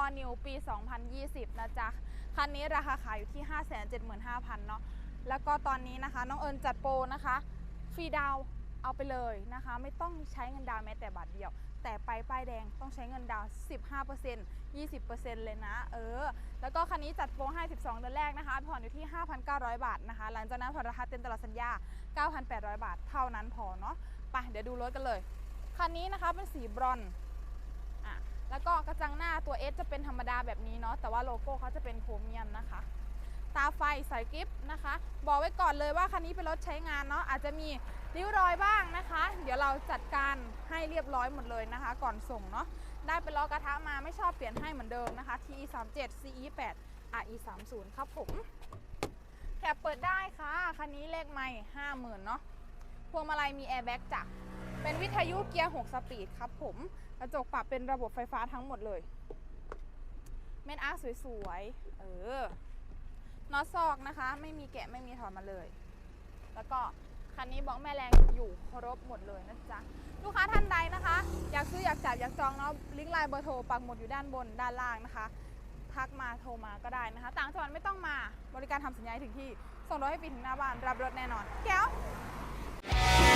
All New ปี 2020 นะจ๊ะ คันนี้ราคาขายอยู่ที่ 575,000 เนาะ แล้วก็ตอนนี้นะคะ น้องเอิญจัดโปรนะคะ ฟรีดาวเอาไปเลยนะคะ ไม่ต้องใช้เงินดาวแม้แต่บาทเดียว แต่ไปป้ายแดงต้องใช้เงินดาว 15% 20%เลยนะ เออ แล้วก็คันนี้จัดโปรให้12เดือนแรกนะคะ ผ่อนอยู่ที่ 5,900 บาทนะคะ หลังจากนั้นผ่อนราคาเต็มตลอดสัญญา 9,800 บาท เท่านั้นพอเนาะ ไป เดี๋ยวดูรถกันเลย คันนี้นะคะเป็นสีบรอนซ์ แล้วก็กระจังหน้าตัว S จะเป็นธรรมดาแบบนี้เนาะแต่ว่าโลโก้เขาจะเป็นโครเมียมนะคะ ตาไฟใส่กิฟต์นะคะ บอกไว้ก่อนเลยว่าคันนี้เป็นรถใช้งานเนาะอาจจะมีริ้วรอยบ้างนะคะ เดี๋ยวเราจัดการให้เรียบร้อยหมดเลยนะคะ ก่อนส่งเนาะได้เป็นล้อกระทะมาไม่ชอบเปลี่ยนให้เหมือนเดิมนะคะ TE 3 7 CE 8 RE 3 0ครับผมแคปเปิดได้ค่ะคันนี้เลขไม่ห้าหมื่นเนาะ พวงมาลัยมีแอร์แบ็กจ้ะเป็นวิทยุเกียร์ 6 สปีดครับผม กระจกปรับเป็นระบบไฟฟ้าทั้งหมดเลย เม็ดอาร์สวยๆ เออ น็อตซอกนะคะ ไม่มีแกะไม่มีถอนมาเลย แล้วก็คันนี้บล็อกแม่แรงอยู่ครบหมดเลยนะจ๊ะ ลูกค้าท่านใดนะคะ อยากซื้ออยากจับอยากจองเนาะลิงก์ไลน์เบอร์โทรปักหมดอยู่ด้านบนด้านล่างนะคะ ทักมาโทรมาก็ได้นะคะ ต่างจังหวัดไม่ต้องมา บริการทำสัญญาให้ถึงที่ ส่งรถให้ปีถึงหน้าบ้านรับรถแน่นอน แก้ว Bye.